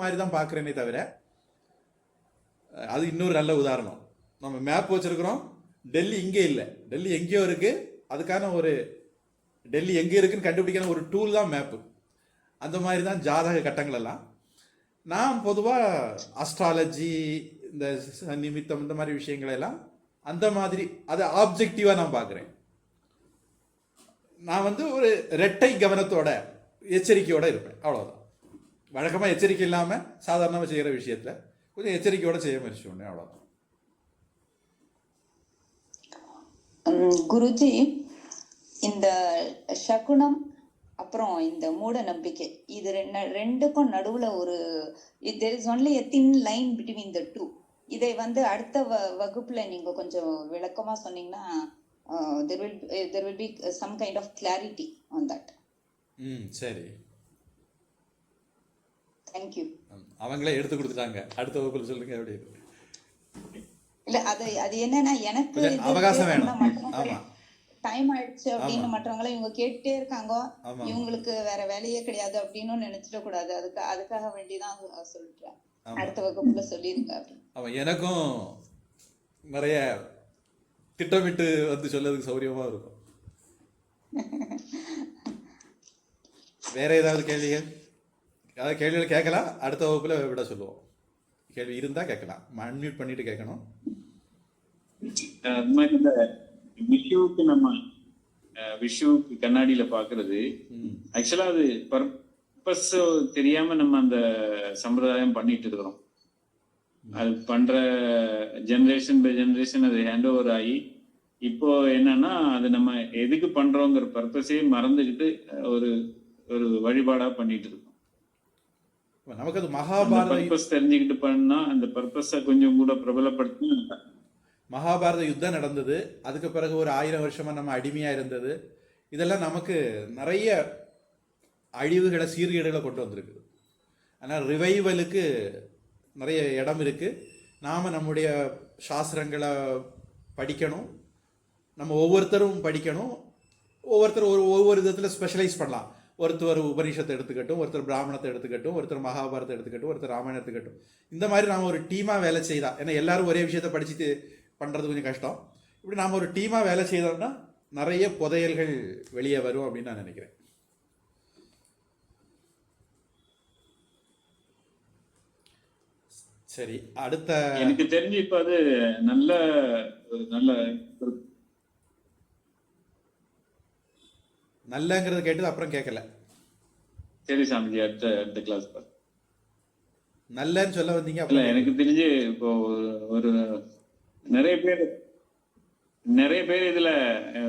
மாதிரி தான் பார்க்குறேனே தவிர அது இன்னொரு நல்ல உதாரணம். நம்ம மேப் வச்சுருக்குறோம். டெல்லி இங்கே இல்லை. டெல்லி எங்கேயோ இருக்குது அதுக்கான ஒரு டெல்லி எங்கே இருக்குன்னு கண்டுபிடிக்கிற ஒரு டூல் தான் மேப்பு அந்த மாதிரி தான் ஜாதக கட்டங்கள் எல்லாம். நான் பொதுவாக அஸ்ட்ராலஜி இந்த நிமித்தம் இந்த மாதிரி விஷயங்களை எல்லாம் அந்த மாதிரி அதை ஆப்ஜெக்டிவாக நான் பார்க்குறேன். நான் வந்து ஒரு ரெட்டை கவனத்தோட எச்சரிக்கையோடு இருப்பேன். அவ்வளோதான் வழக்கமாக எச்சரிக்கை இல்லாமல் சாதாரணமாக செய்கிற விஷயத்துல கொஞ்சம் எச்சரிக்கையோட செய்ய முயற்சி பண்ணேன் அவ்வளோதான் குருஜி இந்த சகுனம் அப்புறம் இந்த மூட நம்பிக்கை இது ரெண்டு ரெண்டுக்கும் நடுவுல ஒரு there is only a thin line between the two இதை வந்து அடுத்த வ வகுப்புல நீங்க கொஞ்சம் விளக்கமா சொன்னீங்கன்னா there will there will be some kind of clarity on that hmm சரி. தேங்க்யூ அவங்களே எடுத்து கொடுத்துட்டாங்க. அடுத்த வகுப்பில் சொல்லுங்க எப்படி இல்ல அது அது என்னன்னா எனக்கு அவகாசம் வேணும். ஆமா. டைம் ஆயிடுச்சு அப்படின்னு மற்றவங்கள இவங்க கேட்டுட்டே இருக்காங்க. இவங்களுக்கு வேற வேலையே கிடையாது அப்படின்னு நினைச்சிட கூடாது. அதுக்கு அதுக்காக வேண்டிதான் ஆமா. அடுத்த வகுப்புல சொல்லிருங்க அப்படின்னு அவன் எனக்கும் நிறைய திட்டமிட்டு வந்து சொல்லதுக்கு சௌரியமா இருக்கும். வேற ஏதாவது கேள்விகள்? ஏதாவது கேள்விகள் கேட்கலாம் அடுத்த வகுப்புல விட சொல்லுவோம். கேள்வி இருந்தா கேட்கலாம். அன்மியூட் பண்ணிட்டு கேட்கணும். அது மாதிரி இந்த விஷுவுக்கு நம்ம விஷுவுக்கு கண்ணாடியில பாக்குறது. ஆக்சுவலா அது பர்பஸ் தெரியாம நம்ம அந்த சம்பிரதாயம் பண்ணிட்டு இருக்கிறோம். அது பண்ற ஜெனரேஷன் பை ஜெனரேஷன் அது ஹேண்ட் ஓவர் ஆகி இப்போ என்னன்னா அது நம்ம எதுக்கு பண்றோங்கிற பர்பஸே மறந்துக்கிட்டு ஒரு ஒரு வழிபாடா பண்ணிட்டு இருக்கோம் நமக்கு அது மகாபாரத தெரிஞ்சுக்கிட்டு பண்ணா அந்த பர்பஸ கொஞ்சம் கூட பிரபலப்படுத்தினா மகாபாரத யுத்தம் நடந்தது. அதுக்கு பிறகு ஒரு ஆயிரம் வருஷமா நம்ம அடிமையா இருந்தது. இதெல்லாம் நமக்கு நிறைய அழிவுகளை சீர்கேடுகளை கொண்டு வந்திருக்கு. ஆனால் ரிவைவலுக்கு நிறைய இடம் இருக்கு. நாம நம்முடைய சாஸ்திரங்களை படிக்கணும். நம்ம ஒவ்வொருத்தரும் படிக்கணும். ஒவ்வொருத்தர் ஒரு ஒவ்வொரு விதத்தில் ஸ்பெஷலைஸ் பண்ணலாம். ஒருத்தர் உபனிஷத்தை எடுத்துக்கட்டும் ஒருத்தர் பிராமணத்தை எடுத்துக்கட்டும் ஒருத்தர் மகாபாரத்தை எடுத்துக்கட்டும் ஒருத்தர் ராமாயணம் எடுத்துக்கட்டும். இந்த மாதிரி நாம் ஒரு டீமாக வேலை செய்தா ஏன்னா எல்லாரும் ஒரே விஷயத்தை படிச்சுட்டு பண்ணுறது கொஞ்சம் கஷ்டம். இப்படி நாம் ஒரு டீமாக வேலை செய்தோம்னா நிறைய புதையல்கள் வெளியே வரும் அப்படின்னு நான் நினைக்கிறேன். சரி அடுத்த எனக்கு தெரிஞ்சு இப்ப அது நல்ல ஒரு நல்ல ஒரு நல்லங்கிறத கேட்டது அப்புறம் கேட்கல சரி சாமிஜி அடுத்த அடுத்த கிளாஸ் நல்லன்னு சொல்ல வந்தீங்க இல்ல எனக்கு தெரிஞ்சு இப்போ ஒரு- நிறைய பேர் நிறைய பேர் இதுல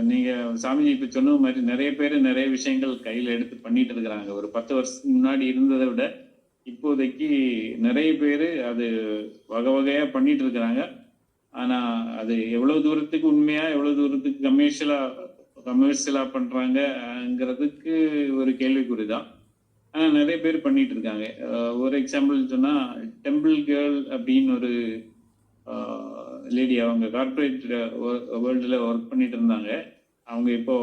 நீங்க சாமிஜி இப்ப சொன்ன மாதிரி நிறைய பேர் நிறைய விஷயங்கள் கையில எடுத்து பண்ணிட்டு இருக்கிறாங்க. ஒரு பத்து வருஷத்துக்கு முன்னாடி இருந்ததை விட இப்போதைக்கு நிறைய பேர் அது வகை வகையா பண்ணிட்டு இருக்கிறாங்க. ஆனா அது எவ்வளவு தூரத்துக்கு உண்மையா எவ்வளவு தூரத்துக்கு கமர்ஷியலா கமர்ஷியலா பண்றாங்கங்கிறதுக்கு ஒரு கேள்விக்குறிதான். ஆனால் நிறைய பேர் பண்ணிட்டு இருக்காங்க. ஒரு எக்ஸாம்பிள் சொன்னா டெம்பிள் கேர்ள் அப்படின்னு ஒரு லேடி அவங்க கார்பரேட் வேர்ல்டில் ஒர்க் பண்ணிட்டு இருந்தாங்க. அவங்க இப்போ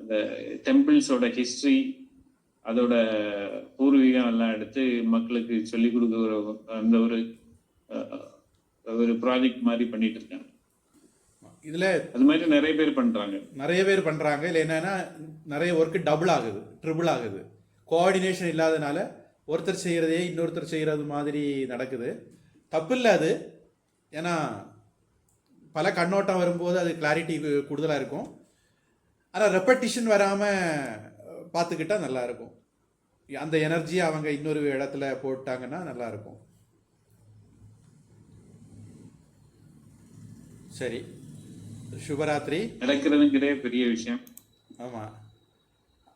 இந்த அந்த டெம்பிள்ஸோட ஹிஸ்ட்ரி அதோட பூர்வீகம் எல்லாம் எடுத்து மக்களுக்கு சொல்லிக் கொடுக்குற அந்த ஒரு ஒரு ப்ராஜெக்ட் மாதிரி பண்ணிட்டு இருக்காங்க. இதுல அது மாதிரி நிறைய பேர் பண்றாங்க. நிறைய பேர் பண்றாங்க. இல்லை என்னன்னா நிறைய ஒர்க் டபுள் ஆகுது ட்ரிபிள் ஆகுது. கோஆர்டினேஷன் இல்லாதனால ஒருத்தர் செய்யறதே இன்னொருத்தர் செய்யறது மாதிரி நடக்குது. தப்பு இல்லை அது. ஏன்னா பல கண்ணோட்டம் வரும்போது அது கிளாரிட்டி கூடுதலாக இருக்கும். ஆனால் ரெப்படிஷன் வராமல் பார்த்துக்கிட்டா நல்லா இருக்கும். அந்த எனர்ஜியை அவங்க இன்னொரு இடத்துல போட்டாங்கன்னா நல்லா இருக்கும். சரி. சுபராத்திரி. நடக்கிறதுங்கிறே பெரிய விஷயம். ஆமாம்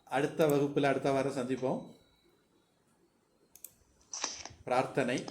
அடுத்த வகுப்பில் அடுத்த வாரம் சந்திப்போம். பிரார்த்தனை.